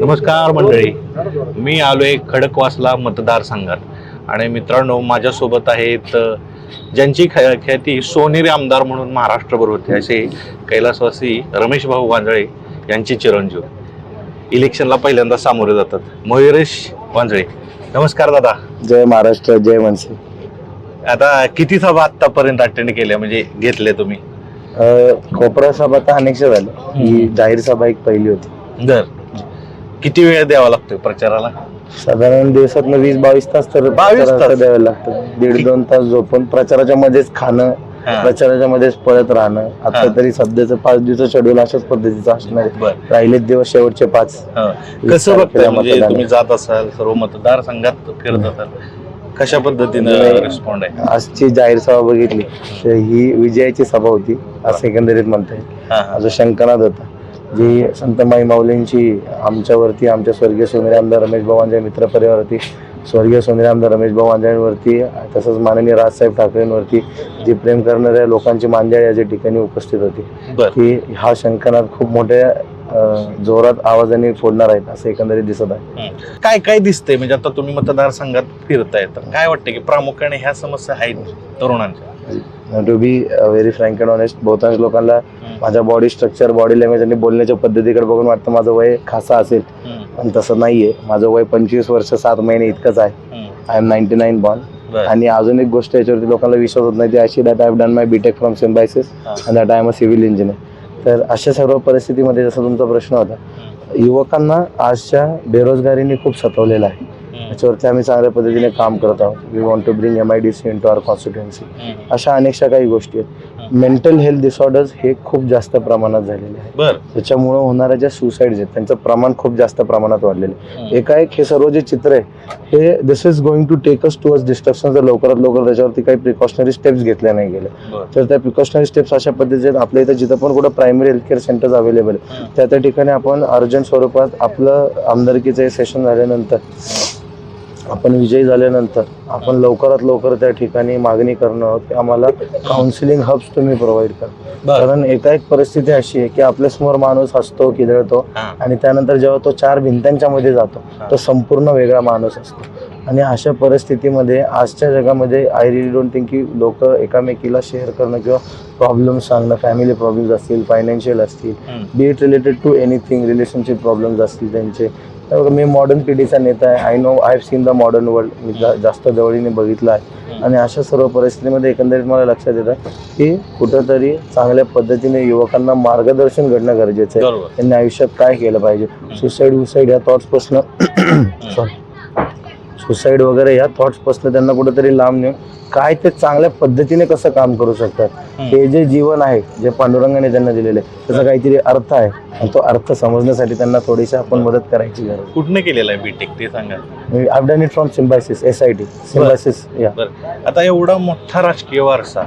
नमस्कार मंडळी. मी आलोय खडकवासला मतदारसंघात. आणि मित्रांनो माझ्यासोबत आहेत ज्यांची ख्या- ख्याती सोनेरी आमदार म्हणून महाराष्ट्रभर होते असे कैलासवासी रमेश भाऊ वांजळे यांचे चिरंजीव. इलेक्शनला पहिल्यांदा सामोरे जातात मयुरेश वांजळे. नमस्कार दादा. जय महाराष्ट्र जय मनसे. आता किती सभा आतापर्यंत अटेंड केल्या म्हणजे घेतले तुम्ही? कोपरा सभा तर अनेकशा झाल्या. ही जाहीर सभा एक पहिली होती. दर किती वेळ द्यावा लागतोय प्रचाराला साधारण दिवसात वीस बावीस तास तर 22 तास? प्रचाराला द्यावे लागतं दीड दोन तास झोपून प्रचाराच्या मध्येच खाणं हा. प्रचाराच्या मध्येच पळत राहणं आता हा. तरी सध्याचं पाच दिवसाचं शेड्यूल अशाच पद्धतीचं असणार आहे. बर राहिलेच दिवस शेवटचे पाच हा. कसं बघताय म्हणजे मतदान तुम्ही. जात असाल सर्व मतदारसंघात फिरत असाल कशा पद्धतीनं म्हणजे- रिस्पॉन्ड आहे आजची जाहीर सभा बघितली तर ही विजयाची सभा होती असं एकंदरीत म्हणता येईल हा, हा. जो होता जी संतमाई माऊलींची आमच्यावरती आमच्या स्वर्गीय सोनेरी आमदार रमेश भावांच्या मित्र परिवारावरती स्वर्गीय सोनेरी आमदार रमेश भावांजांवरती तसंच माननीय राजसाहेब ठाकरेंवरती जी प्रेम करणाऱ्या लोकांची मांजाळी या ठिकाणी उपस्थित होती की हा शंकनाथ खूप मोठ्या जोरात आवाजाने फोडणार आहेत असं एकंदरीत दिसत आहे. काय काय दिसतंय? म्हणजे आता तुम्ही मतदारसंघात फिरताय तर काय वाटतं की प्रामुख्याने ह्या समस्या आहेत तरुणांच्या? To be very frank and honest बहुतांश लोकांना. माझ्या बॉडी स्ट्रक्चर बॉडी लँग्वेज आणि बोलण्याच्या पद्धतीकडे बघून वाटतं माझं वय खासा असेल पण तसं नाहीये माझं वय पंचवीस वर्ष सात महिने इतकंच आहे. I am ninety nine born बर. आणि अजून एक गोष्ट याच्यावरती लोकांना विश्वास होत नाही ती अशी that I done my BTech from Symbiosis. आणि that I am a civil engineer तर अशा सर्व परिस्थितीमध्ये जसा तुमचा प्रश्न होता युवकांना आजच्या बेरोजगारीने खूप सतवलेला आहे हम्म, याच्यावरती आम्ही चांगल्या पद्धतीने काम करत आहोत. We want to bring M I D C into our constituency. अशा अनेकशा काही गोष्टी आहेत. मेंटल हेल्थ डिसऑर्डर्स हे खूप जास्त प्रमाणात झालेले आहेत. त्याच्यामुळं होणाऱ्या ज्या सुसाईड्स आहेत त्यांचं प्रमाण खूप जास्त प्रमाणात वाढलेलं आहे. एकाएक हे सर्व जे चित्र आहे हे this is going to take us to us destruction जर लवकरात लवकर त्याच्यावरती काही प्रिकॉशनरी स्टेप्स घेतल्या नाही गेल्या. तर त्या प्रिकॉशनरी स्टेप्स अशा पद्धतीचे आहेत. आपल्या इथं जिथं पण कुठं primary health care centres available hmm. त्या त्या ठिकाणी आपण अर्जंट स्वरूपात आपलं आमदारकीचं सेशन झाल्यानंतर आपण विजयी झाल्यानंतर आपण लवकरात लवकर त्या ठिकाणी मागणी करणं की आम्हाला काउन्सिलिंग हब्स तुम्ही प्रोव्हाइड करा कारण एकाएक परिस्थिती अशी आहे की आपल्यासमोर माणूस हसतो किदळतो. आणि त्यानंतर जेव्हा तो चार भिंत्यांच्या मध्ये जातो. तो संपूर्ण वेगळा माणूस असतो आणि अशा परिस्थितीमध्ये आजच्या जगामध्ये आय रिली डोंट थिंक की लोक एकामेकीला शेअर करणं किंवा प्रॉब्लेम सांगणं फॅमिली प्रॉब्लेम्स असतील फायनान्शियल असतील it related to anything relationship problems असतील त्यांचे तर बघा, मी मॉडर्न पिढीचा नेता आहे. I know I have seen the modern world मी जा- जास्त जवळीने बघितलं आहे. आणि अशा सर्व परिस्थितीमध्ये एकंदरीत मला लक्षात येतं की कुठंतरी चांगल्या पद्धतीने युवकांना मार्गदर्शन घडणं गरजेचं आहे. त्यांनी आयुष्यात काय केलं पाहिजे? सुसाईड वुसाईड या थॉट्सपासनं सॉरी सुसाईड वगैरे या थॉट्सपासनं त्यांना कुठेतरी लांब नेऊन काय ते चांगल्या पद्धतीने कसं काम करू शकतात. हे जे जीवन आहे जे पांडुरंगाने त्यांना दिलेलं आहे त्याचा काहीतरी अर्थ आहे. आणि तो अर्थ समजण्यासाठी त्यांना थोडीशी आपण मदत करायची गरज कुठनं केलेलं आहे बीटेक ते सांगा. I done it from Symbiosis S I T Symbiosis या आता एवढा मोठा राजकीय वारसा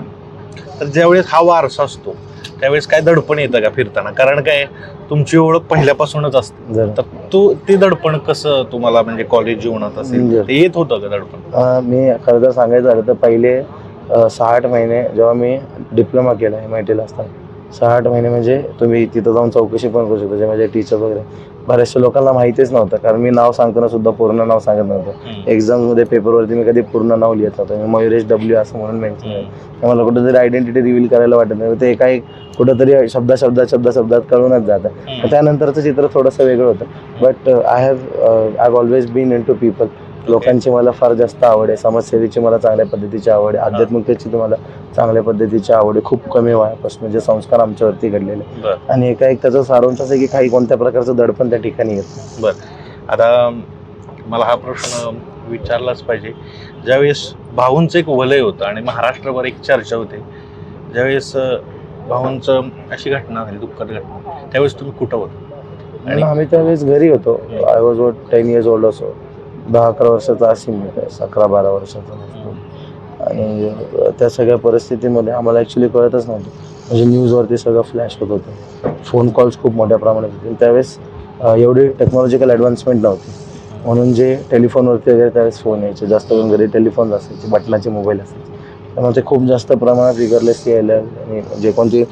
तर ज्यावेळेस हा वारसा असतो त्यावेळेस काय दडपण येतं का फिरताना? कारण काय तुमची ओळख पहिल्यापासूनच असते. तर तू ते दडपण कसं तुम्हाला म्हणजे कॉलेज जीवनात असेल ते येत होतं का दडपण? मी खरं तर सांगायचं झालं तर पहिले सहा आठ महिने जेव्हा मी डिप्लोमा केला एम आय टीला असताना सहा आठ महिने म्हणजे तुम्ही तिथं जाऊन चौकशी पण करू शकता जे माझे टीचर वगैरे. बऱ्याचशा लोकांना माहितीच नव्हतं कारण मी नाव सांगताना सुद्धा पूर्ण नाव सांगत नव्हतं. एक्झाममध्ये पेपरवरती मी कधी पूर्ण नाव लिहित नव्हतं. मी मयुरेश डब्ल्यू असं म्हणून मेन्शन मला कुठेतरी आयडेंटिटी रिव्हील करायला वाटत नाही. ते काही कुठेतरी शब्दा शब्दात शब्दा शब्दात कळूनच जातं. त्यानंतरचं चित्र थोडंसं वेगळं होतं. But I have I have always been into people लोकांची मला फार जास्त आवड आहे. समाजसेवेची मला चांगल्या पद्धतीची आवड आहे. आध्यात्मिकतेची तुम्हाला चांगल्या पद्धतीची आवड आहे. खूप कमी वयापासून जे संस्कार आमच्यावरती घडलेले आणि एका एक त्याचा सारांश असं आहे की काही कोणत्या प्रकारचं दडपण त्या ठिकाणी येत. बर. आता मला हा प्रश्न विचारलाच पाहिजे. ज्यावेळेस भाऊंचं एक वलय होतं आणि महाराष्ट्रभर एक चर्चा होते ज्यावेळेस भाऊंचं अशी घटना झाली दुःखद घटना त्यावेळेस तुम्ही कुठं होता? आणि आम्ही त्यावेळेस घरी होतो. I was what ten years old असो दहा अकरा वर्षाचा असेल मी काय अकरा बारा वर्षाचा. आणि त्या सगळ्या परिस्थितीमध्ये आम्हाला ॲक्च्युली कळतच नव्हतं. म्हणजे न्यूजवरती सगळं फ्लॅश होत होतं. फोन कॉल्स खूप मोठ्या प्रमाणात होते. त्यावेळेस एवढी टेक्नॉलॉजिकल ॲडव्हान्समेंट नव्हती. म्हणून जे टेलिफोनवरती वगैरे त्यावेळेस फोन यायचे. जास्त करून घरी टेलिफोन असायचे बटनाचे मोबाईल असायचे. त्यामुळे ते खूप जास्त प्रमाणात रिगरलेस यायला आणि जे कोणते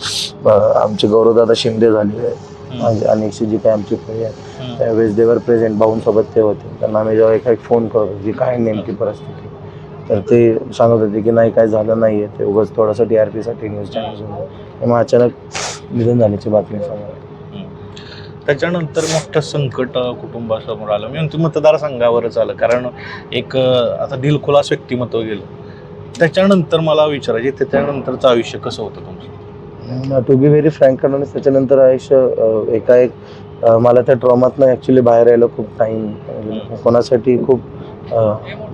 आमचे गौरवदादा शिंदे झाले म्हणजे अनेकशी जी काही आमची फळी आहे. त्यावेळेस देवर प्रेझेंट भाऊंसोबत ते होते. त्यांना आम्ही जेव्हा एका एक फोन करतो की काय नेमकी परिस्थिती. तर ते सांगत होते की नाही काय झालं नाही आहे ते उगाच थोडंसं टी आर पीसाठी न्यूज चॅनल मग अचानक निधन झाल्याची बातमी समोर त्याच्यानंतर मोठं संकट कुटुंबासमोर आलं. मी म्हणतो मतदारसंघावरच आलं. कारण एक आता दिलखुलास व्यक्तिमत्व गेलं. त्याच्यानंतर मला विचारायचे त्याच्यानंतरचं आयुष्य कसं होतं तुमचं? टू बी व्हेरी फ्रँक कारण त्याच्यानंतर आयुष्य एकाएक मला त्या ट्रॉमातनं ॲक्च्युली बाहेर यायला खूप टाईम कोणासाठी खूप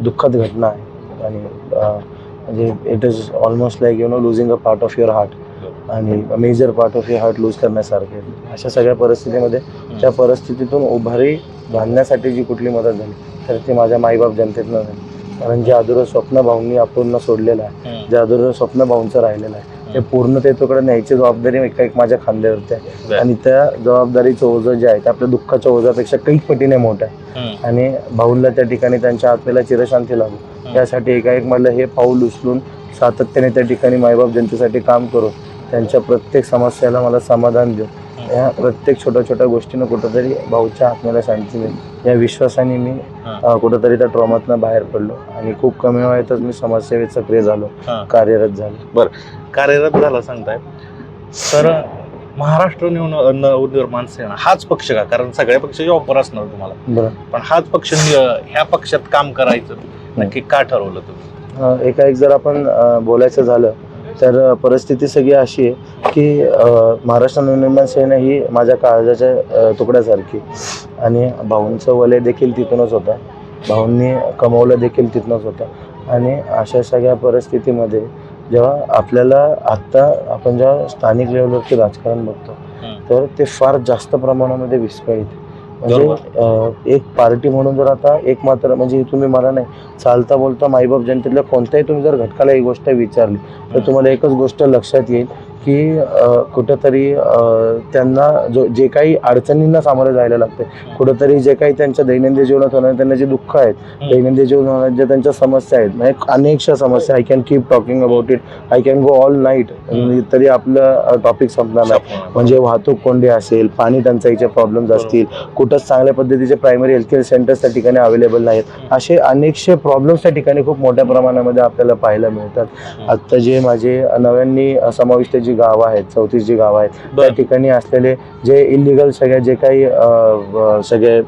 दुःखद घटना आहे. आणि म्हणजे it is almost like you know losing a part of your heart आणि major part of your heart lose करण्यासारखे. अशा सगळ्या परिस्थितीमध्ये त्या परिस्थितीतून उभारी बांधण्यासाठी जी कुठली मदत झाली तर ती माझ्या माईबाप जनतेतनं झाली. कारण जे अधुरं स्वप्न भाऊंनी आपण सोडलेलं आहे जे अधुरं स्वप्न भाऊंचं राहिलेलं आहे ते पूर्णतेकडे न्यायची जबाबदारी एका एक माझ्या खांद्यावरती आहे. आणि त्या जबाबदारीचं ओझं जे आहे ते आपल्या दुःखाच्या ओझापेक्षा कैक पटीने मोठं आहे. आणि भाऊंला त्या ठिकाणी त्यांच्या आत्म्याला चिरशांती हम्म. यासाठी एकाएक मला हे पाऊल उचलून सातत्याने त्या ठिकाणी मायबाप जनतेसाठी काम करून त्यांच्या प्रत्येक समस्याला मला समाधान देऊ या प्रत्येक छोट्या छोट्या गोष्टीनं कुठंतरी भाऊच्या आत्म्याला शांती मिळेल या विश्वासाने मी हा. कुठंतरी त्या ट्रॉमातनं बाहेर पडलो आणि खूप कमी वयातच मी समाजसेवेत सक्रिय झालो. हा. कार्यरत झालो. कार्यरत झाला सांगताय. तर महाराष्ट्र निव- नवनिर्माण सेना हाच पक्ष का? कारण सगळ्या पक्षाचे ऑफर असणार तुम्हाला. बरं. पण हाच पक्ष नि- ह्या पक्षात काम करायचं. नक्की का ठरवलं तुम्ही? अ, एकाएक जर आपण अ, बोलायचं झालं तर अ, परिस्थिती सगळी अशी आहे की अ, महाराष्ट्र नवनिर्माण सेना ही माझ्या काळजाच्या अ, तुकड्यासारखी. आणि भाऊंचं वलय देखील तिथूनच होतं. भाऊंनी कमवलं देखील तिथूनच होतं आणि अशा सगळ्या परिस्थितीमध्ये जेव्हा आपल्याला आत्ता आपण जेव्हा स्थानिक लेवलवरती राजकारण बघतो. तर ते फार जास्त प्रमाणामध्ये विस्कळीत. म्हणजे एक पार्टी म्हणून जर आता एक मात्र म्हणजे तुम्ही मला नाही चालता बोलता माईबाप जनतेतल्या कोणत्याही तुम्ही जर घटकाला ही गोष्ट विचारली तर तुम्हाला एकच गोष्ट लक्षात येईल की कुठंतरी त्यांना जो जे काही अडचणींना सामोरे जायला लागते कुठंतरी जे काही त्यांच्या दैनंदिन जीवनात होणारे त्यांना जे दुःख आहेत दैनंदिन जीवनात ज्या त्यांच्या समस्या आहेत म्हणजे अनेकशा समस्या I can keep talking about it I can go all night तरी आपलं टॉपिक संपणार नाही. म्हणजे वाहतूक कोंडी असेल पाणी टंचाईचे प्रॉब्लेम्स असतील कुठंच चांगल्या पद्धतीचे प्रायमरी हेल्थ केअर सेंटर्स त्या ठिकाणी अवेलेबल नाहीत असे अनेकशे प्रॉब्लेम्स त्या ठिकाणी खूप मोठ्या प्रमाणामध्ये आपल्याला पाहायला मिळतात आत्ता जे माझे नव्यांनी समाविष्ट जी गावं आहेत चौतीस जी गावं आहेत त्या. ठिकाणी असलेले जे इलिगल सगळे जे काही सगळे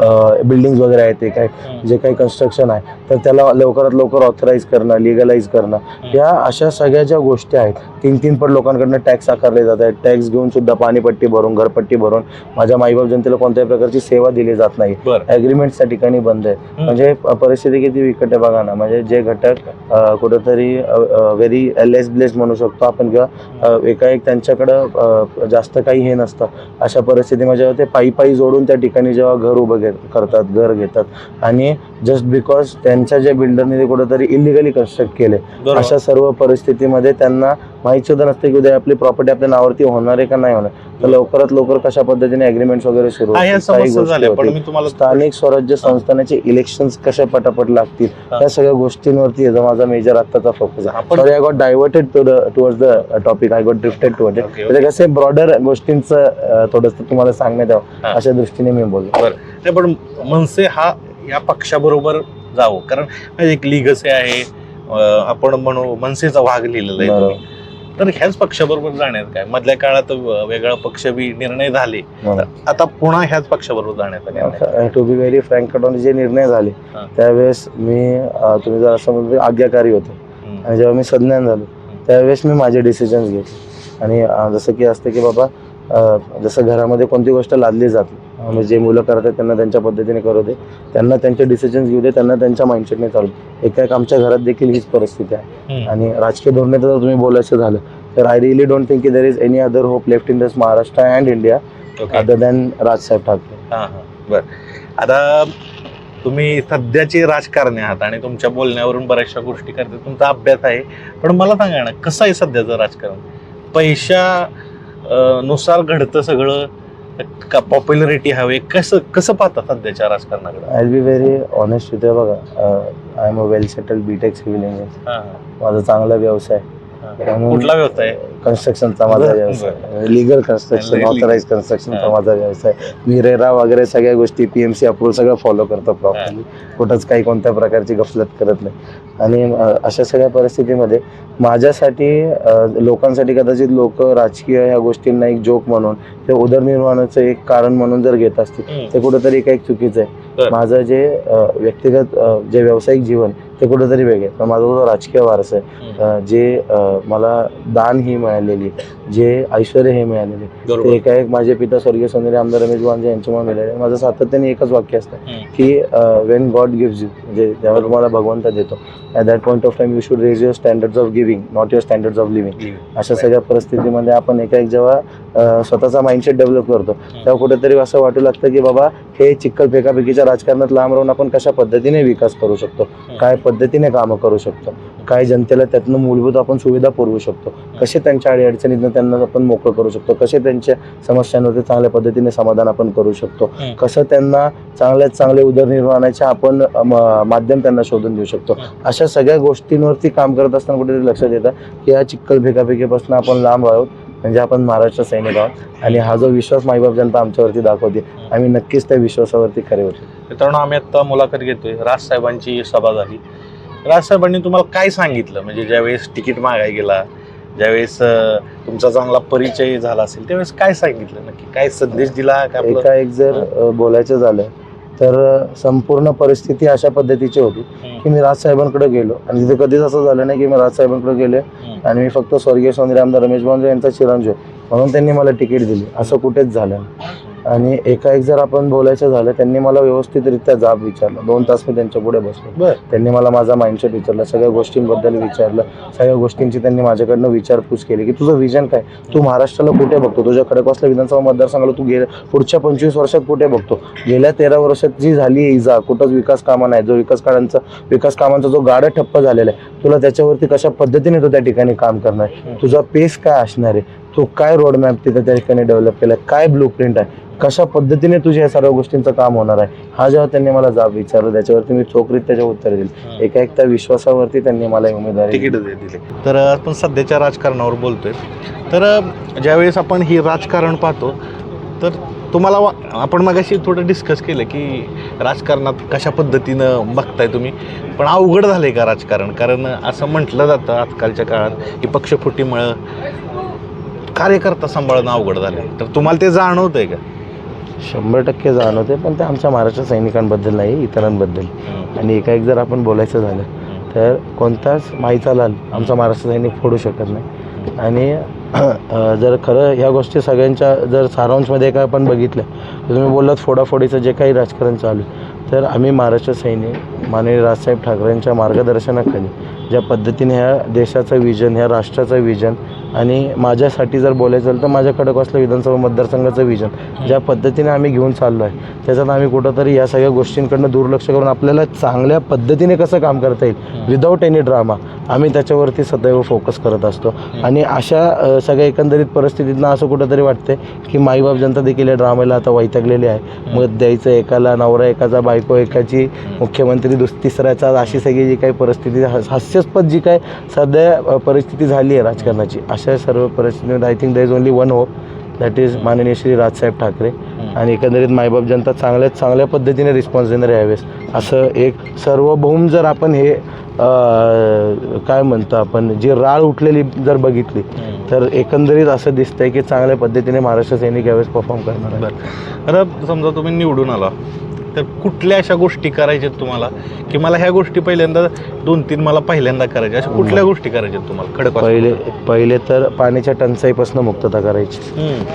बिल्डिंग वगैरे आहेत ते काय जे काही कन्स्ट्रक्शन आहे तर त्याला लवकरात लवकर ऑथराईज करणं लिगलाइज करणं. या अशा सगळ्या ज्या गोष्टी आहेत तीन तीन पट लोकांकडनं टॅक्स आकारले जात आहेत. टॅक्स घेऊन सुद्धा पाणीपट्टी भरून घरपट्टी भरून माझ्या माईबाप जनतेला कोणत्याही प्रकारची सेवा दिली जात नाही. बरं. ॲग्रीमेंट त्या ठिकाणी बंद आहे म्हणजे परिस्थिती किती विकट आहे बघा ना. म्हणजे जे घटक कुठंतरी व्हेरी लेस ब्लेस म्हणू शकतो आपण किंवा एकाएक त्यांच्याकडं जास्त काही हे नसतं. अशा परिस्थितीमध्ये जेव्हा ते पायी पायी जोडून त्या ठिकाणी जेव्हा घर उभं घेत करतात घर घेतात. आणि जस्ट बिकॉज त्यांच्या ज्या बिल्डरने ते कुठंतरी इलिगली कन्स्ट्रक्ट केले अशा सर्व परिस्थितीमध्ये त्यांना माहीत सुद्धा नसते की उद्या आपली प्रॉपर्टी आपल्या नावावरती होणार आहे का नाही होणार. तर लवकरात लवकर कशा पद्धतीने अग्रीमेंट्स वगैरे सुरू होतील, स्थानिक स्वराज्य संस्थानाचे इलेक्शन्स कशा पटापट लागतील. या सगळ्या गोष्टींवरती याचा माझा मेजर आत्ताचा फोकस आहे. Sorry I got diverted to the towards the topic I got drifted toward. म्हणजे कसे ब्रॉडर गोष्टींचं थोडंसं तुम्हाला सांगण्यात. यावं अशा दृष्टीने मी बोललो. नाही पण मनसे हा या पक्षाबरोबर जावं. कारण एक लिगसी आहे. आपण म्हणू मनसेचा भाग लिहिलेला आहे. तर ह्याच पक्षाबरोबर जाण्यात काय? मधल्या काळात वेगळा पक्ष बी निर्णय झाले. आता पुन्हा ह्याच पक्षाबरोबर निर्णय टू बी व्हेरी फ्रँक जे निर्णय झाले. त्यावेळेस मी तुम्ही जर असं म्हणतो आज्ञाकारी होते. आणि जेव्हा मी संज्ञान झालो त्यावेळेस मी माझे डिसिजन्स घेतले. आणि जसं की असतं की बाबा जसं घरामध्ये कोणती गोष्ट लादली जाते म्हणजे जे मुलं करतात त्यांना त्यांच्या पद्धतीने करू दे. त्यांना त्यांचे डिसिजन्स घेऊ दे त्यांना त्यांच्या माइंडसेटने चालू. एका आमच्या घरात देखील हीच परिस्थिती आहे. आणि राजकीय धोरणे जर तुम्ही बोलायचं झालं. तर आय रिअली डोंट थिंक की there is any other hope left in this Maharashtra and India. Other than Rajsaheb Thackeray हा हा. बर. आता तुम्ही सध्याचे राजकारणी आहात आणि तुमच्या बोलण्यावरून बऱ्याचशा गोष्टी करते तुमचा अभ्यास आहे. पण मला सांगा ना कसं आहे सध्याचं राजकारण? पैशा नुसार घडतं सगळं. का पॉप्युलरिटी हवे? कसं कसं पाहता सध्याच्या राजकारणाकडे? I be very honest with बघा I am a well settle B Tech civil engineer हा, माझा चांगला व्यवसाय कुठला व्यवसाय? कन्स्ट्रक्शनचा माझा व्यवसाय. Legal construction. ऑथराईज कन्स्ट्रक्शनचा. माझा व्यवसाय. मी रेरा वगैरे सगळ्या गोष्टी पीएमसी अप्रूव्हल सगळं फॉलो करतो प्रॉपरली कुठंच काही कोणत्या प्रकारची गफलत करत नाही. आणि अशा सगळ्या परिस्थितीमध्ये माझ्यासाठी लोकांसाठी कदाचित लोक राजकीय ह्या गोष्टींना एक जोक म्हणून किंवा उदरनिर्वाहाचं एक कारण म्हणून जर घेत असतील ते कुठंतरी काही चुकीचं आहे. माझं जे व्यक्तिगत जे व्यावसायिक जीवन ते कुठंतरी वेगळे. पण माझा जो राजकीय वारसा आहे जे मला दान ही मिळालेली जे ऐश्वर हे मिळालेले ते एका एक माझे पिता स्वर्गीय सोनेरी आमदार रमेश वांजे यांच्यामुळे मिळाले. माझं सातत्याने एकच वाक्य असतं. की वेन गॉड गिव्स यू म्हणजे जेव्हा तुम्हाला भगवंत देतो. At that point of time you should raise your standards of giving not your standards of living अशा सगळ्या परिस्थितीमध्ये आपण एका एक जेव्हा स्वतःचा माइंडसेट डेव्हलप करतो तेव्हा कुठेतरी असं वाटू लागतं की बाबा हे चिखल फेकाफेकीच्या राजकारणात लांब राहून आपण कशा पद्धतीने विकास करू शकतो? काय पद्धतीने कामं करू शकतो? काय जनतेला त्यातनं मूलभूत आपण सुविधा पुरवू शकतो. कसे त्यांच्या अडीअडचणीतनं त्यांना आपण मोकळं करू शकतो? कसे त्यांच्या समस्यांवरती चांगल्या पद्धतीने समाधान आपण करू शकतो. कसं त्यांना चांगल्यात चांगले उदरनिर्वाहाचे आपण माध्यम त्यांना शोधून देऊ शकतो. अशा सगळ्या गोष्टींवरती काम करत असताना कुठेतरी लक्षात येतं की या चिखल फेकाफेकीपासून आपण लांब आहोत. म्हणजे आपण महाराष्ट्र सैनिक आहोत. आणि हा जो विश्वास माईबाप जनता आमच्यावरती दाखवते आम्ही नक्कीच त्या विश्वासावरती खरे होतो. मित्रांनो आम्ही आता मुलाखत घेतोय. राजसाहेबांची सभा झाली. राजसाहेबांनी तुम्हाला काय सांगितलं म्हणजे ज्यावेळेस तिकीट मागाय गेला ज्यावेळेस तुमचा चांगला परिचय झाला असेल त्यावेळेस काय सांगितलं नक्की काय संदेश दिला का एका एक जर बोलायचं झालं तर संपूर्ण परिस्थिती अशा पद्धतीची होती. की मी राजसाहेबांकडे गेलो आणि तिथे कधीच असं झालं नाही की मी राजसाहेबांकडे गेले. आणि मी फक्त स्वर्गीय सोनेरी आमदार रमेश बांजरे यांचा चिरंजीव. म्हणून त्यांनी मला तिकीट दिली असं कुठेच झालं. आणि एका एक जर आपण बोलायचं झालं त्यांनी मला व्यवस्थितरित्या जाब विचारला. दोन तास मी त्यांच्या पुढे बसलो. त्यांनी मला माझा माइंडसेट विचारला सगळ्या गोष्टींबद्दल विचारलं सगळ्या गोष्टींची त्यांनी माझ्याकडनं विचारपूस केली की तुझं विजन काय? तू महाराष्ट्राला कुठे बघतो? तुझ्या खडकवासला विधानसभा मतदारसंघाला तू गे पुढच्या पंचवीस वर्षात कुठे बघतो? गेल्या तेरा वर्षात जी झाली इजा कुठंच विकास कामा नाही. जो विकास काळांचा विकास कामांचा जो गाडा ठप्प झालेला आहे तुला त्याच्यावरती कशा पद्धतीने तू त्या ठिकाणी काम करणार आहे? तुझा पेस काय असणार आहे? तू काय रोडमॅप तिथे त्या ठिकाणी डेव्हलप केला काय ब्लू प्रिंट आहे? कशा पद्धतीने तुझ्या या सर्व गोष्टींचं काम होणार आहे? हा जेव्हा त्यांनी मला जाब विचारला त्याच्यावरती मी चोखरीत त्याचे उत्तर दिले. एका एक त्या विश्वासावरती त्यांनी मला उमेदवारी तिकीट दिली. तर आपण सध्याच्या राजकारणावर बोलतोय. तर ज्यावेळेस आपण ही राजकारण पाहतो तर तुम्हाला आपण मगाशी थोडं डिस्कस केलं की राजकारणात कशा पद्धतीनं बघताय तुम्ही? पण अवघड झालंय का राजकारण? कारण असं म्हटलं जातं आजकालच्या काळात की पक्षफुटीमुळं कार्यकर्ता सांभाळणं अवघड झालंय. तर तुम्हाला ते जाणवतंय का? शंभर टक्के जाणवते पण ते आमच्या महाराष्ट्र सैनिकांबद्दल नाही इतरांबद्दल. आणि एका एक जर आपण बोलायचं झालं तर कोणताच माईचा लाल आमचा महाराष्ट्र सैनिक फोडू शकत नाही. आणि जर खरं ह्या गोष्टी सगळ्यांच्या जर सारांशमध्ये काय आपण बघितलं तर तुम्ही बोललात फोडाफोडीचं जे काही राजकारण चालू आहे, तर आम्ही महाराष्ट्र सैनिक माननीय राजसाहेब ठाकरेंच्या मार्गदर्शनाखाली ज्या पद्धतीने ह्या देशाचं विजन ह्या राष्ट्राचं विजन आणि माझ्यासाठी जर बोलायचं झालं तर माझ्या खडकवासला विधानसभा मतदारसंघाचं विजन ज्या पद्धतीने आम्ही घेऊन चाललो आहे त्याच्यात आम्ही कुठंतरी या सगळ्या गोष्टींकडनं दुर्लक्ष करून आपल्याला चांगल्या पद्धतीने कसं काम करता येईल विदाऊट एनी ड्रामा आम्ही त्याच्यावरती सदैव फोकस करत असतो. आणि अशा सगळ्या एकंदरीत परिस्थितीतनं असं कुठंतरी वाटते की माईबाप जनता देखील या ड्रामाला आता वैतागलेली आहे. मत द्यायचं एकाला नवरा एकाचा बायको एकाची मुख्यमंत्री दुस तिसऱ्याचा अशी सगळी जी काही परिस्थिती हास्य हास्यास्पद जी काय सध्या परिस्थिती झाली आहे राजकारणाची अशा सर्व परिस्थितीमध्ये I think there is only one hope that is माननीय श्री राजसाहेब ठाकरे. आणि एकंदरीत मायबाप जनता चांगल्यात चांगल्या पद्धतीने रिस्पॉन्स देणारे यावेळेस. असं एक सार्वभौम जर आपण हे काय म्हणतो आपण जी राळ उठलेली जर बघितली तर एकंदरीत असं दिसतंय की चांगल्या पद्धतीने महाराष्ट्र सैनिक यावेळेस परफॉर्म करणार आता समजा तुम्ही निवडून आला तर कुठल्या अशा गोष्टी करायच्यात तुम्हाला? की मला ह्या गोष्टी पहिल्यांदा दोन तीन मला पहिल्यांदा करायच्या. अशा कुठल्या गोष्टी करायच्यात तुम्हाला? खडक पहिले पहिले तर पाण्याच्या टंचाईपासून मुक्तता करायची.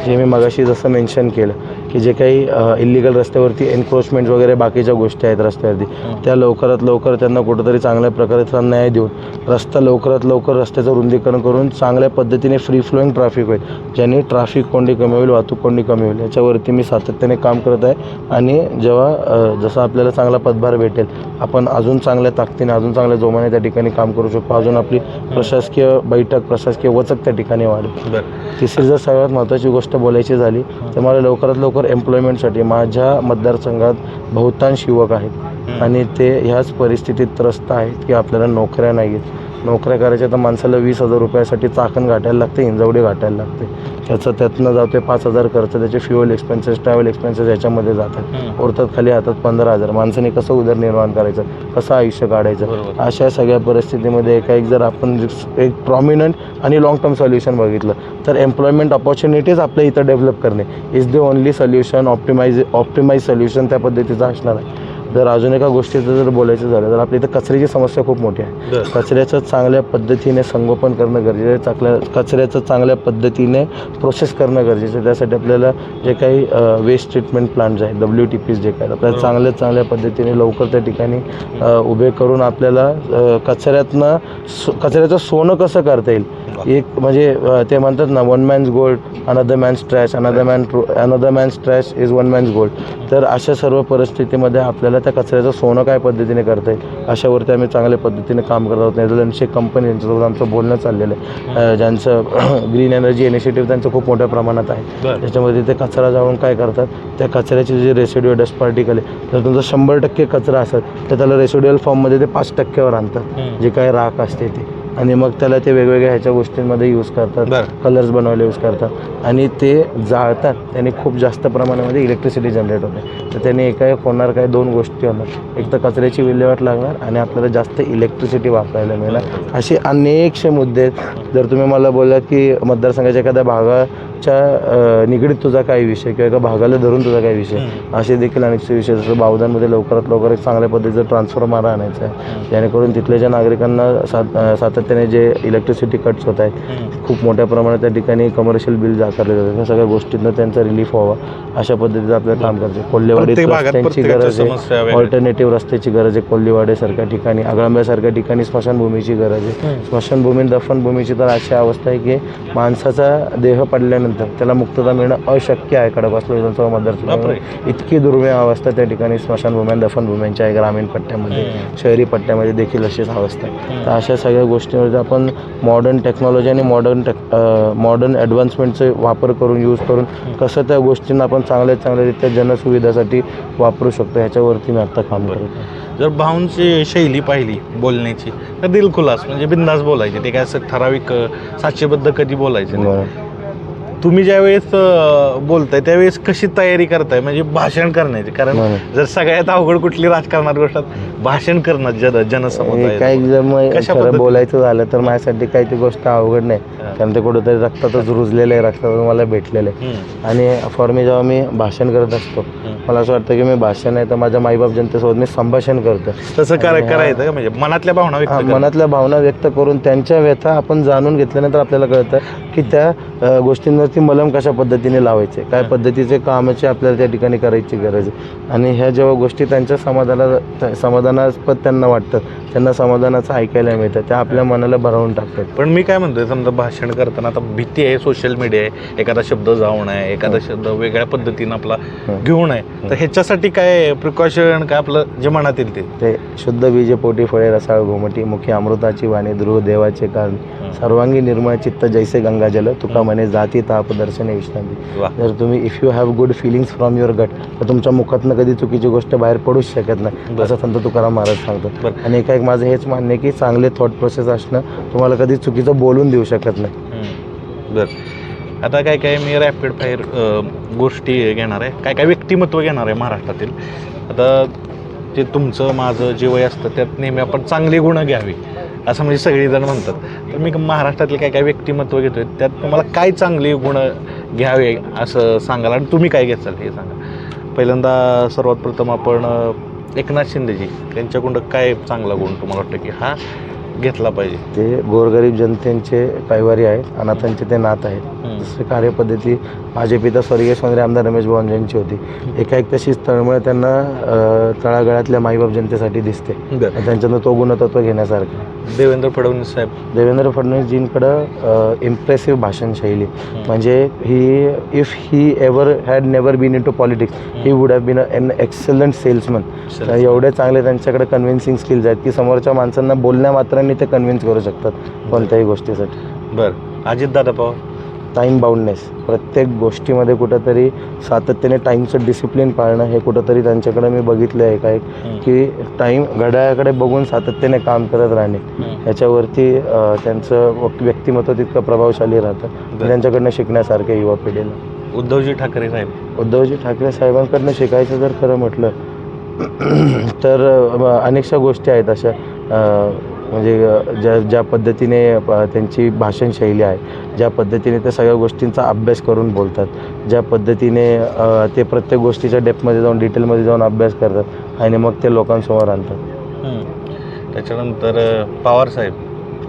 जे मी मगाशी जसं मेन्शन केलं की जे काही इलिगल रस्त्यावरती एन्क्रोचमेंट वगैरे बाकीच्या गोष्टी आहेत रस्त्यावरती त्या लवकरात लवकर त्यांना कुठंतरी चांगल्या प्रकारे न्याय देऊन रस्ता लवकरात लवकर रस्त्याचं रुंदीकरण करून चांगल्या पद्धतीने फ्री फ्लोईंग ट्रॅफिक होईल ज्याने ट्रॅफिक कोंडी कमी होईल वाहतूक कोंडी कमी होईल. याच्यावरती मी सातत्याने काम करत आहे. आणि जेव्हा जसं आपल्याला चांगला पदभार भेटेल आपण अजून चांगल्या ताकदीने अजून चांगल्या जोमाने त्या ठिकाणी काम करू शकतो. अजून आपली प्रशासकीय बैठक प्रशासकीय वचक त्या ठिकाणी वाढेल. तिसरी जर सगळ्यात महत्त्वाची गोष्ट बोलायची झाली तर मला लवकरात लवकर एम्प्लॉयमेंटसाठी माझ्या मतदारसंघात बहुतांश युवक आहेत. आणि ते ह्याच परिस्थितीत त्रस्त आहेत की आपल्याला नोकऱ्या नाही आहेत नोकऱ्या करायच्या तर माणसाला वीस हजार रुपयासाठी चाकण गाठायला लागते इंजवडी गाठायला लागते. त्याचं त्यातनं जाते पाच हजार खर्च त्याचे फ्युअल एक्सपेन्सेस ट्रॅव्हल एक्सपेन्सेस याच्यामध्ये जातात. उरतात खाली हातात पंधरा हजार. माणसाने कसं उदरनिर्माण करायचं? कसं आयुष्य काढायचं. अशा सगळ्या परिस्थितीमध्ये एकाएक जर आपण एक प्रॉमिनंट आणि लॉंग टर्म सोल्युशन बघितलं तर एम्प्लॉयमेंट ऑपॉर्च्युनिटीज आपल्या इथं डेव्हलप करणे is the only solution optimise optimise solution त्या पद्धतीचं असणार आहे. जर अजून एका गोष्टीचं जर बोलायचं झालं तर आपल्या इथं कचऱ्याची समस्या खूप मोठी आहे. कचऱ्याचं चांगल्या पद्धतीने संगोपन करणं गरजेचं आहे. चांगल्या कचऱ्याचं चांगल्या पद्धतीने प्रोसेस करणं गरजेचं आहे. त्यासाठी आपल्याला जे काही वेस्ट ट्रीटमेंट प्लांट्स आहेत डब्ल्यू टी पीज जे काही आपल्याला चांगल्या चांगल्या पद्धतीने लवकर त्या ठिकाणी उभे करून आपल्याला कचऱ्यातनं सो कचऱ्याचं सोनं कसं करता येईल? एक म्हणजे ते म्हणतात ना one man's gold another man's trash another man another man's trash is one man's gold तर अशा सर्व परिस्थितीमध्ये आपल्याला त्या कचऱ्याचं सोनं काय पद्धतीने करता येईल अशावरती आम्ही चांगल्या पद्धतीने काम करत आहोत. नेदरलँडची कंपनी यांच्यासोबत आमचं बोलणं चाललेलं आहे. ज्यांचं ग्रीन एनर्जी इनिशिएटिव्ह त्यांचं खूप मोठ्या प्रमाणात आहे. त्याच्यामध्ये ते कचरा जाऊन काय करतात? त्या कचऱ्याचे जे रेसिड्युअल डस्ट पार्टिकल आहे जर तुमचा शंभर टक्के कचरा असेल तर त्याला रेसिड्युअल फॉर्ममध्ये ते पाच टक्क्यावर आणतात. जे काय राख असते ते. आणि मग त्याला ते वेगवेगळ्या ह्याच्या गोष्टींमध्ये यूज करतात. कलर्स बनवायला यूज करतात. आणि ते जाळतात. त्याने खूप जास्त प्रमाणामध्ये इलेक्ट्रिसिटी जनरेट होते. तर त्याने एकाएक होणार काय दोन गोष्टी होणार. एक तर कचऱ्याची विल्हेवाट लागणार आणि आपल्याला जास्त इलेक्ट्रिसिटी वापरायला मिळणार. असे अनेकशे मुद्दे आहेत. जर तुम्ही मला बोलला की मतदारसंघाच्या एखाद्या भागाच्या अ, निगडीत तुझा काय विषय किंवा एका भागाला धरून तुझा काय विषय. असे देखील अनेकसे विषय जसं बावधानमध्ये लवकरात लवकर एक चांगल्या पद्धतीचं ट्रान्सफॉर्मर आणायचं आहे. जेणेकरून तिथल्या ज्या नागरिकांना सात सातत्याने जे इलेक्ट्रिसिटी कट्स होत आहेत. खूप मोठ्या प्रमाणात त्या ठिकाणी कमर्शियल बिल आकारले जातात. या सगळ्या गोष्टींना त्यांचा रिलीफ व्हावा. अशा पद्धतीचं आपल्याला काम प्रत्येक भागात रस्त्यांची गरज आहे. ऑल्टरनेटिव्ह रस्त्याची गरज आहे. कोल्हेवाडीसारख्या ठिकाणी आगळंब्यासारख्या ठिकाणी स्मशानभूमीची गरज आहे. स्मशानभूमी दफनभूमीची तर अशी अवस्था आहे की माणसाचा देह पडल्यानंतर त्याला मुक्तता मिळणं अशक्य आहे. खडकवासला विधानसभा मतदारसंघामध्ये इतकी दुर्मिळ अवस्था त्या ठिकाणी स्मशानभूमी आणि दफनभूम्यांच्या आहे ग्रामीण पट्ट्यामध्ये. शहरी पट्ट्यामध्ये देखील अशीच अवस्था आहे. तर अशा सगळ्या गोष्टींमध्ये आपण मॉडर्न टेक्नॉलॉजी आणि मॉडर्न टेक मॉडर्न ॲडव्हान्समेंटचे वापर करून यूज करून कसं त्या गोष्टींना आपण चांगल्या चांगल्यारीत्या जनसुविधासाठी वापरू शकतो ह्याच्यावरती मी आत्ता काम करत जर भाऊंची शैली पाहिली बोलण्याची तर दिलखुलास म्हणजे बिंदास बोलायचे. ते काय असं ठराविक साचेबद्ध कधी बोलायचे. तुम्ही ज्यावेळेस बोलताय त्यावेळेस कशी तयारी करताय म्हणजे भाषण करण्याची कारण. जर सगळ्यात अवघड कुठली राजकारणात गोष्टात भाषण करणं जन जनसमुदाय काय? बोलायचं झालं तर माझ्यासाठी काही ती गोष्ट अवघड नाही. कारण ते कुठंतरी रक्तातच रुजलेलं आहे रक्तातच मला भेटलेलं आहे आणि फॉर मी जेव्हा मी भाषण करत असतो. मला असं वाटतं की मी भाषण आहे तर माझ्या माईबाप जनतेसोबत मी संभाषण करतो तसं करायचं का म्हणजे मनातल्या भावना. मनातल्या भावना व्यक्त करून त्यांच्या व्यथा आपण जाणून घेतल्यानंतर आपल्याला कळतं की त्या अ, गोष्टींवरती मलम कशा पद्धतीने लावायचे काय पद्धतीचे कामाचे आपल्याला त्या ठिकाणी करायची गरज आहे. आणि ह्या जेव्हा गोष्टी त्यांच्या समाधाना समाधानास्पद त्यांना वाटतं त्यांना समाधानाचं ऐकायला मिळतं त्या आपल्या मनाला भरवून टाकतात. पण मी काय म्हणतोय समजा भाषण करताना आता भीती आहे सोशल मीडिया आहे एखादा शब्द जाऊ नये एखादा शब्द वेगळ्या पद्धतीनं आपला हं. घेऊ नये तर ह्याच्यासाठी काय प्रिकॉशन काय आपलं जे मनात येईल ते? ते शुद्ध बीजे पोटी फळे रसाळ घोमटी मुखी अमृताची वाणी ध्रुव देवाचे कारण सर्वांगी निर्मळ चित्त जैसे गंगाजल तुका म्हणे जाती ताप दर्शने विश्रांती. जर तुम्ही if you have good feelings from your gut तर तुमच्या मुखातनं कधी चुकीची गोष्ट बाहेर पडूच शकत नाही. असं संत तुकाराम महाराज सांगतात. बरं. आणि एका एक माझं हेच मान्य की चांगले थॉट प्रोसेस असणं तुम्हाला कधी चुकीचं बोलून देऊ शकत नाही. बर. आता काय काय मी रॅपिड फायर गोष्टी घेणार आहे. काय काय व्यक्तिमत्व घेणार आहे महाराष्ट्रातील. आता जे तुमचं माझं जे वय असतं त्यात नेहमी आपण चांगली गुणं घ्यावी. असं म्हणजे सगळेजण म्हणतात. तर मी महाराष्ट्रातले काय काय व्यक्तिमत्व घेतोय त्यात तुम्हाला काय चांगले गुण घ्यावे असं सांगाल? आणि तुम्ही काय घेचाल हे सांगा. पहिल्यांदा सर्वात प्रथम आपण एकनाथ शिंदेजी त्यांच्याकडून काय चांगला गुण तुम्हाला वाटतं की हा घेतला पाहिजे. ते गोरगरीब जनतेचे कैवारी आहेत अनाथांचे ते नाथ आहेत. दुसरी कार्यपद्धती माझे पिता स्वर्गीय स्वामी आमदार रमेश भाऊ यांची होती एकाएक तशीच तळमळ त्यांना तळागाळातल्या माईबाप जनतेसाठी दिसते. त्यांच्यानं तो गुणतत्व घेण्यासारखं. देवेंद्र फडणवीस साहेब. देवेंद्र फडणवीसजींकडं इम्प्रेसिव्ह भाषणशैली. म्हणजे he if he ever had never been in to politics he would have been an excellent salesman एवढे चांगले त्यांच्याकडे कन्व्हिन्सिंग स्किल्स आहेत की समोरच्या माणसांना बोलण्या मात्रांनी ते कन्व्हिन्स करू शकतात कोणत्याही गोष्टीसाठी. बरं. अजित दादा पवार? टाईम बाउंडनेस प्रत्येक गोष्टीमध्ये कुठंतरी सातत्याने टाईमचं डिसिप्लिन पाळणं हे कुठंतरी त्यांच्याकडे मी बघितलं आहे का एक की टाईम घड्याळाकडे बघून सातत्याने काम करत राहणे. ह्याच्यावरती त्यांचं व्यक्तिमत्व तितकं प्रभावशाली राहतं. त्यांच्याकडनं शिकण्यासारखं युवा पिढीला. उद्धवजी ठाकरे साहेब? उद्धवजी ठाकरे साहेबांकडनं शिकायचं जर खरं म्हटलं तर अनेकशा गोष्टी आहेत अशा म्हणजे ज्या ज्या पद्धतीने त्यांची भाषण शैली आहे ज्या पद्धतीने ते सगळ्या गोष्टींचा अभ्यास करून बोलतात ज्या पद्धतीने ते प्रत्येक गोष्टीच्या डेपमध्ये जाऊन डिटेलमध्ये जाऊन अभ्यास करतात आणि मग ते लोकांसमोर आणतात. त्याच्यानंतर पवार साहेब.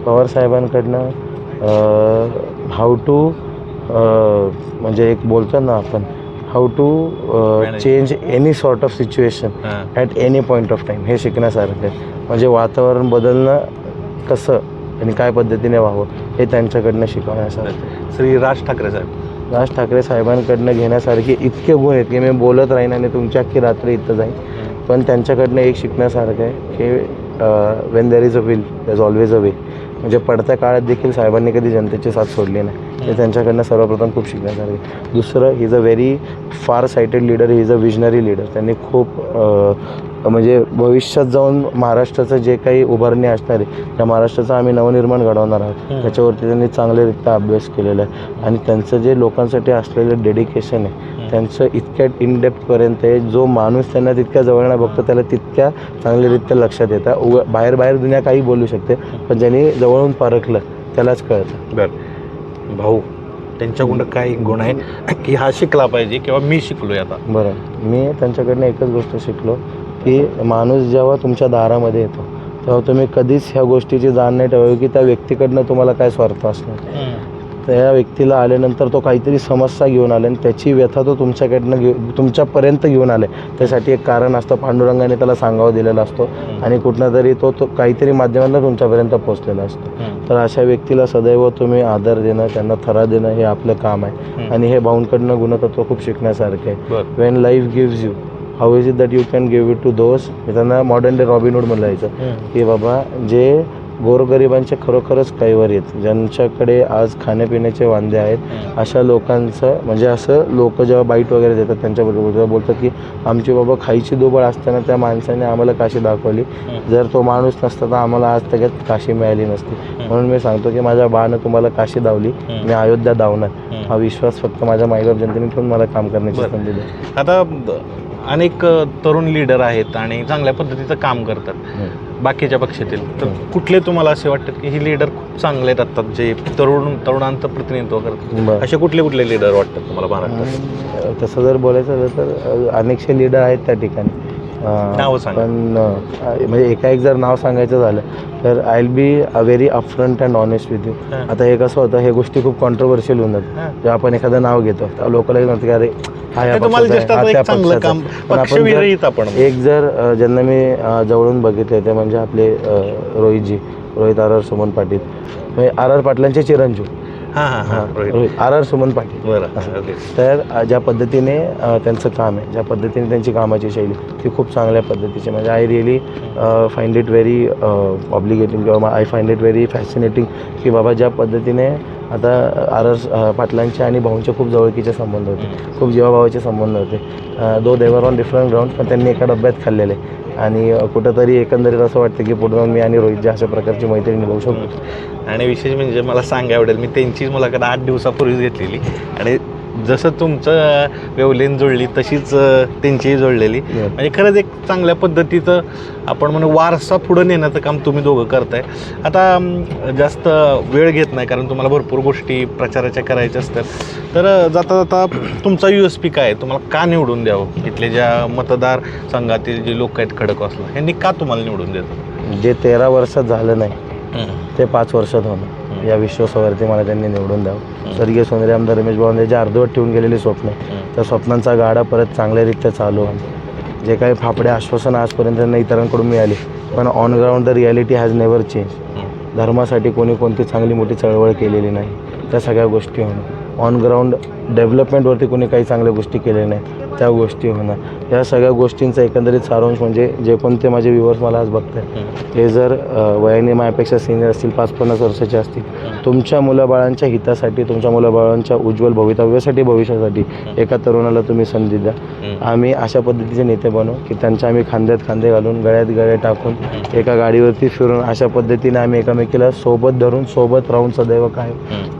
पवार साहेबांकडनं हाऊ टू म्हणजे एक बोलतो ना आपण how to. Change any sort of situation. At any point of time हे शिकण्यासारखं आहे. म्हणजे वातावरण बदलणं कसं आणि काय पद्धतीने व्हावं हे त्यांच्याकडनं शिकवण्यासारखं श्री राज ठाकरे साहेब. राज ठाकरे साहेबांकडनं घेण्यासारखे इतके गुण आहेत की मी बोलत राहीन आणि तुमची अख्खी रात्र इथं जाईन. पण त्यांच्याकडनं एक शिकण्यासारखं आहे की when there is a will there is always a way म्हणजे पडत्या काळात देखील साहेबांनी कधी जनतेची साथ सोडली नाही. ते त्यांच्याकडनं सर्वप्रथम खूप शिकण्यासारखं आहे. दुसरं he is a very far sighted leader he is a visionary leader त्यांनी खूप म्हणजे भविष्यात जाऊन महाराष्ट्राचं जे काही उभारणी असणार आहे त्या महाराष्ट्राचं आम्ही नवनिर्माण घडवणार आहोत. त्याच्यावरती त्यांनी चांगल्यारीत्या अभ्यास केलेला आहे. आणि त्यांचं जे लोकांसाठी असलेलं डेडिकेशन आहे त्यांचं इतक्या इनडेप्थपर्यंत आहे जो माणूस त्यांना तितक्या जवळनं बघतो त्याला तितक्या चांगल्यारीत्या लक्षात येतं. उग बाहेर बाहेर दुनिया काही बोलू शकते पण ज्यांनी जवळून परखलं त्यालाच कळतं. बर. भाऊ त्यांच्याकडून काय गुण आहे की हा शिकला पाहिजे किंवा मी शिकलोय आता? बरं. मी त्यांच्याकडनं एकच गोष्ट शिकलो की माणूस जेव्हा तुमच्या दारामध्ये येतो तेव्हा तुम्ही कधीच ह्या गोष्टीची जाण नाही ठेवावी की त्या व्यक्तीकडनं तुम्हाला काय स्वार्थ असणार. त्या व्यक्तीला आल्यानंतर तो काहीतरी समस्या घेऊन आले आणि त्याची व्यथा तो तुमच्याकडनं घेऊ तुमच्यापर्यंत घेऊन आले. त्यासाठी एक कारण असतं पांडुरंगाने त्याला सांगावं दिलेला असतो आणि कुठनं तरी तो तो काहीतरी माध्यमातून तुमच्यापर्यंत पोहोचलेला असतो. तर अशा व्यक्तीला सदैव तुम्ही आदर देणं त्यांना थरा देणं हे आपलं काम आहे. आणि हे भाऊंकडनं गुणतत्व खूप शिकण्यासारखे आहे. When life gives you how is it that you can give it to those मी त्यांना मॉडर्न डे रॉबिनहूड म्हणलं जायचं की बाबा जे गोरगरिबांचे खरोखरच कैवर आहेत. ज्यांच्याकडे आज खाण्यापिण्याचे वांदे आहेत अशा लोकांचं म्हणजे असं लोक जेव्हा बाईट वगैरे देतात त्यांच्याबरोबर तेव्हा बोलतात की आमची बाबा खायची दुबळ असताना त्या माणसाने आम्हाला काशी दाखवली. जर तो माणूस नसता तर आम्हाला आज त्याच्यात काशी मिळाली नसती. म्हणून मी सांगतो की माझ्या बाळानं तुम्हाला काशी दावली. मी अयोध्या दावणार. हा विश्वास फक्त माझ्या मायबाप जनतेने ठेवून मला काम करण्याची. संधी दिली आता अनेक तरुण लीडर आहेत आणि चांगल्या पद्धतीचं काम करतात बाकीच्या पक्षातील. तर. कुठले तुम्हाला असे वाटतात की ही लीडर खूप चांगले आहेत जे तरुण तरुणांचं प्रतिनिधित्व करतात? असे कुठले कुठले लीडर वाटतात तुम्हाला महाराष्ट्रात? तसं जर बोलायचं झालं तर अनेकशे लीडर आहेत त्या ठिकाणी. नावं सांगा. पण अं, म्हणजे एका एक जर नाव सांगायचं झालं तर I will be a very upfront and honest with you हां. आता हे कसं होतं हे गोष्टी खूप कॉन्ट्रोवर्शियल होऊन जातात. जेव्हा आपण एखादं नाव घेतो तर लोकांना म्हणतात की अरे हा या तुम्हाला पक्षाचा आहे, हा एक त्या चांगलं पक्षाचा काम आहे. पण आपण जर- पक्षविरहित आपण एक जर अ, ज्यांना मी अ, जवळून बघितले ते म्हणजे आपले अ, रोहितजी रोहित आर आर सुमन पाटील म्हणजे आर आर पाटलांचे चिरंजीव हां हां हां. R R Suman Patil. बरं. तर ज्या पद्धतीने त्यांचं काम आहे ज्या पद्धतीने त्यांची कामाची शैली ती खूप चांगल्या पद्धतीची म्हणजे I really find it very obligating किंवा I find it very fascinating की बाबा ज्या पद्धतीने आता आर आर पाटलांचे आणि भाऊंचे खूप जवळकीचे संबंध होते. खूप जीवाभावाचे संबंध होते. Though they were on different ground पण त्यांनी एका डब्यात खाल्लेले. आणि कुठंतरी एकंदरीत असं वाटतं की पुढे जाऊन मी आणि रोहित अशा प्रकारची मैत्री निभावू शकतो आणि विशेष म्हणजे मला सांगा आवडेल मी त्यांचीच मुलाखत आठ दिवसापूर्वीच घेतलेली. आणि जसं तुमचं व्यवलेन जुळली तशीच त्यांचीही जुळलेली म्हणजे खरंच एक चांगल्या पद्धतीचं आपण म्हणू वारसा पुढं नेण्याचं काम तुम्ही दोघं करताय. आता जास्त वेळ घेत नाही कारण तुम्हाला भरपूर गोष्टी प्रचाराच्या करायच्या असतात. तर जाता जाता तुमचा यू एस पी काय? तुम्हाला का निवडून द्यावं? इथले ज्या मतदार संघातील जे लोक आहेत खडकवासला यांनी का तुम्हाला निवडून देतात? जे तेरा वर्षात झालं नाही ते पाच वर्षात होणं या विश्वासावरती मला त्यांनी निवडून द्यावं. स्वर्गीय सोनेरी आमदार रमेश बाबांचे जे अर्धवट ठेवून गेलेली स्वप्न त्या स्वप्नांचा गाडा परत चांगल्यारीत्या चालू जे काही फाफडे आश्वासन आजपर्यंत त्यांना इतरांकडून मिळाली पण on ground the reality has never change धर्मासाठी कोणी कोणती चांगली मोठी चळवळ केलेली नाही. त्या सगळ्या गोष्टी होणं. ऑन ग्राउंड डेव्हलपमेंटवरती कोणी काही चांगल्या गोष्टी केलेल्या नाहीत. त्या गोष्टी होणार. या सगळ्या गोष्टींचा एकंदरीत सारांश म्हणजे जे कोणते माझे व्ह्युअर्स मला आज बघताय ते जर वयाने माझ्यापेक्षा सिनियर असतील पाच पन्नास वर्षाचे असतील तुमच्या मुलाबाळांच्या हितासाठी तुमच्या मुलाबाळांच्या उज्ज्वल भवितव्यासाठी भविष्यासाठी एका तरुणाला तुम्ही संधी द्या. आम्ही अशा पद्धतीचे नेते बनू की त्यांच्या आम्ही खांद्यात खांदे घालून गळ्यात गळे टाकून एका गाडीवरती फिरून अशा पद्धतीने आम्ही एकामेकीला सोबत धरून सोबत राहून सदैव काय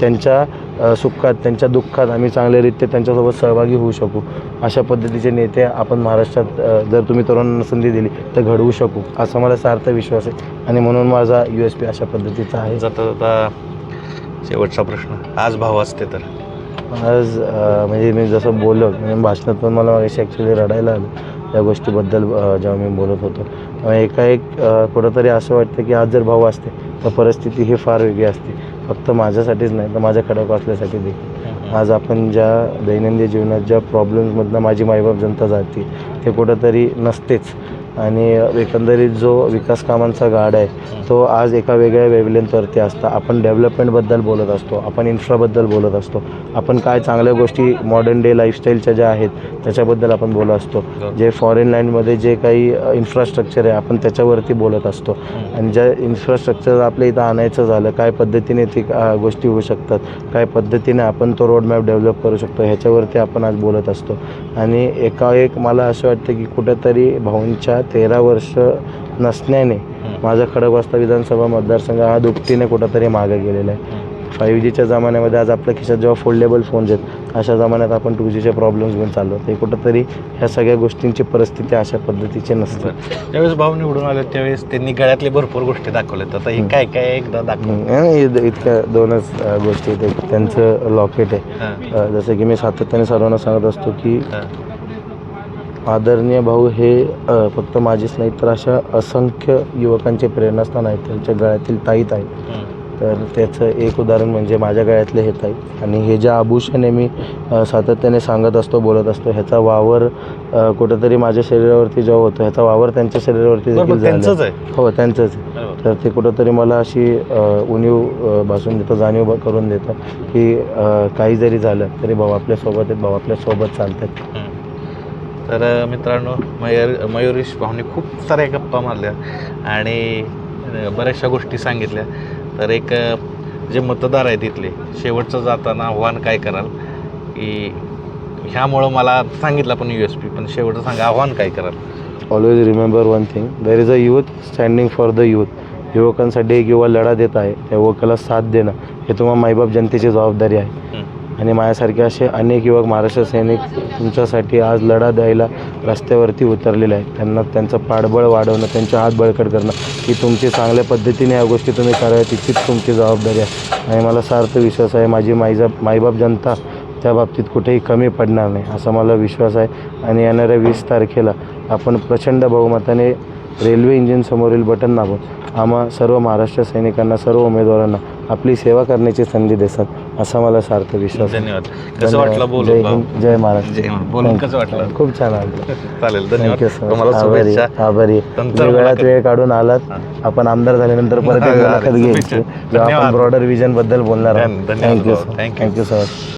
त्यांच्या सुखात त्यांच्या दुःखात आम्ही चांगल्यारीत्या त्यांच्यासोबत सहभागी होऊ शकू. अशा पद्धतीचे नेते आपण महाराष्ट्रात जर तुम्ही तरुणांना संधी दिली तर घडवू शकू असा मला सार्थ विश्वास आहे. आणि म्हणून माझा यू एस पी अशा पद्धतीचा आहे. जाता जाता शेवटचा प्रश्न. आज भाव असते तर? आज म्हणजे मी जसं बोललो म्हणजे भाषणात पण मला मागाशी ॲक्च्युली रडायला आलं या गोष्टीबद्दल जेव्हा मी बोलत होतो. अ, एकाएक अ, कुठंतरी असं वाटतं की आज जर भाऊ असते तर परिस्थिती ही फार वेगळी असते. फक्त माझ्यासाठीच नाही तर माझ्या खडक वाचल्यासाठी देखील. आज आपण ज्या दैनंदिन जीवनात ज्या प्रॉब्लेम्समधनं माझी मायबाप जनता जाते ते कुठंतरी नसतेच. आणि एकंदरीत जो विकास कामांचा गाड आहे तो आज एका वेगळ्या वेवलेंथवरती असता. आपण डेव्हलपमेंटबद्दल बोलत असतो आपण इन्फ्राबद्दल बोलत असतो आपण काय चांगल्या गोष्टी मॉडर्न डे लाईफस्टाईलच्या ज्या आहेत त्याच्याबद्दल आपण बोलत असतो. जे फॉरेन लँडमध्ये जे काही इन्फ्रास्ट्रक्चर आहे आपण त्याच्यावरती बोलत असतो. आणि ज्या इन्फ्रास्ट्रक्चर आपल्या इथं आणायचं झालं काय पद्धतीने ती गोष्टी होऊ शकतात काय पद्धतीने आपण तो रोडमॅप डेव्हलप करू शकतो ह्याच्यावरती आपण आज बोलत असतो. आणि एकाएक मला असं वाटतं की कुठंतरी भाऊंच्या तेरा वर्ष नसण्याने माझा खडकवासला विधानसभा मतदारसंघ हा दुपटीने कुठंतरी मागे गेलेला आहे. फाईव्ह जीच्या जमान्यामध्ये आज आपल्या खिशात जेव्हा फोल्डेबल फोन्स आहेत अशा जमान्यात आपण टू जीचे प्रॉब्लेम्स घेऊन चाललो. ते कुठंतरी ह्या सगळ्या गोष्टींची परिस्थिती अशा पद्धतीची नसते. ज्यावेळेस भाव निवडून आले त्यावेळेस त्यांनी गळ्यातले भरपूर गोष्टी दाखवल्यात आता हे काय काय एकदा दाखव. इतक्या दोनच गोष्टी आहेत. त्यांचं लॉकेट आहे. जसं की मी सातत्याने सर्वांना सांगत असतो की आदरणीय भाऊ हे फक्त माझेच नाहीत तर अशा असंख्य युवकांचे प्रेरणास्थान आहेत. त्यांच्या गळ्यातील ताईत आहेत. तर त्याचं एक उदाहरण म्हणजे माझ्या गळ्यातले हे ताई. आणि हे जे आभूषण मी सातत्याने सांगत असतो बोलत असतो ह्याचा वावर कुठंतरी माझ्या शरीरावरती जेव्हा होतो ह्याचा वावर त्यांच्या शरीरावरती देखील झाला हो त्यांचंच आहे. तर ते कुठंतरी मला अशी उणीव भासून देतं जाणीव करून देतं की काही जरी झालं तरी भाऊ आपल्यासोबत आहेत भाऊ आपल्यासोबत चालतात. तर मित्रांनो मयूर मयुरीश भाऊने खूप साऱ्या गप्पा मारल्या आणि बऱ्याचशा गोष्टी सांगितल्या. तर एक जे मतदार आहेत तिथले शेवटचं जाताना आव्हान काय कराल? की ह्यामुळं मला सांगितलं पण यू एस पी पण शेवटचं सांगा आव्हान काय कराल? Always remember one thing there is a youth standing for the youth युवकांसाठी एक युवा लढा देत आहे त्या युवकाला साथ देणं हे तुम्हाला मायबाप जनतेची जबाबदारी आहे. आणि माझ्यासारखे असे अनेक युवक महाराष्ट्र सैनिक तुमच्यासाठी आज लढा द्यायला रस्त्यावरती उतरलेले आहेत. त्यांना त्यांचं पाठबळ वाढवणं त्यांच्या हात बळकट करणं की तुमची चांगल्या पद्धतीने या गोष्टी तुम्ही कराव्या तितकीच तुमची जबाबदारी आहे. आणि मला सार्थ विश्वास आहे माझी माईजा मायबाप जनता त्या बाबतीत कुठेही कमी पडणार नाही असा मला विश्वास आहे. आणि येणाऱ्या वीस तारखेला आपण प्रचंड बहुमताने रेल्वे इंजिनसमोरील बटन दाबून आम्हा सर्व महाराष्ट्र सैनिकांना सर्व उमेदवारांना आपली सेवा करण्याची संधी देतात असा मला सार्थ विश्वास धन्यवाद. कसं. वाटलं जय बोलून हिंद जय महाराष्ट्र. जय महाराष्ट्र. बोलून कसं वाटलं? खूप छान वाटलं. चालेल धन्यवाद. थँक्यू सर आभारी शुभेच्छा. आभारी. नंतर तुम्ही वेळात वेळ काढून आलात. आपण आमदार झाल्यानंतर परत एक अरे, मुलाखत घ्यायची. जेव्हा. आपण ब्रॉडर विजनबद्दल बोलणार आहोत. धन्यवाद थँक्यू भाऊ. Sir Thank you. Thank you sir